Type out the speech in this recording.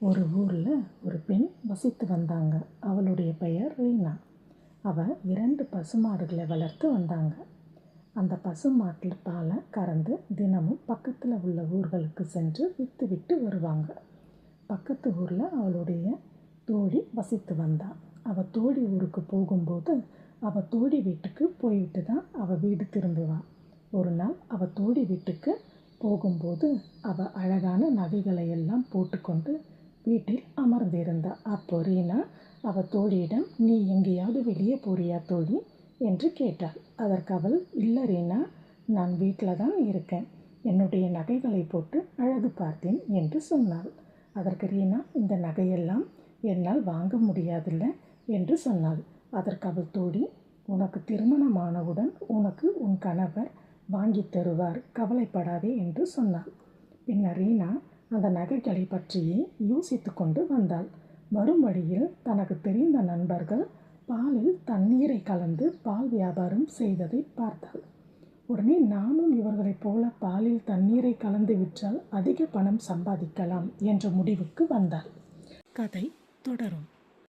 ஒரு ஊரில் ஒரு பெண் வசித்து வந்தாங்க. அவளுடைய பெயர் ரீனா. அவள் இரண்டு பசுமாடுகளை வளர்த்து வந்தாங்க. அந்த பசுமாட்டில் பாலை கறந்து தினமும் பக்கத்தில் உள்ள ஊர்களுக்கு சென்று விற்று விட்டு வருவாங்க. பக்கத்து ஊரில் அவளுடைய தோழி வசித்து வந்தாள் அவள் தோழி ஊருக்கு போகும்போது அவள் தோழி வீட்டுக்கு போய்விட்டு தான் அவள் வீடு திரும்புவாள் ஒரு நாள் அவள் தோழி வீட்டுக்கு போகும்போது அவள் அழகான நகைகளை எல்லாம் போட்டுக்கொண்டு வீட்டில் அமர்ந்திருந்தாள் அப்போ ரீனா அவள் தோழியிடம் நீ எங்கேயாவது வெளியே போறியா தோழி? என்று கேட்டாள். அதற்கு அவள் இல்லை ரீனா நான் வீட்டில் தான் இருக்கேன். என்னுடைய நகைகளை போட்டு அழகு பார்த்தேன் என்று சொன்னாள். அதற்கு ரீனா இந்த நகையெல்லாம் என்னால் வாங்க முடியாதில்ல என்று சொன்னாள். அதற்கு அவள் தோழி உனக்கு திருமணமானவுடன் உனக்கு உன் கணவர் வாங்கி தருவார். கவலைப்படாதே என்று சொன்னாள். பின்னர் ரீனா அந்த நகைகளை பற்றியே யோசித்து கொண்டு வந்தாள். வரும் வழியில் தனக்கு தெரிந்த நண்பர்கள் பாலில் தண்ணீரை கலந்து பால் வியாபாரம் செய்ததை பார்த்தாள். உடனே நானும் இவர்களைப் போல பாலில் தண்ணீரை கலந்து விற்றால் அதிக பணம் சம்பாதிக்கலாம் என்ற முடிவுக்கு வந்தாள். கதை தொடரும்.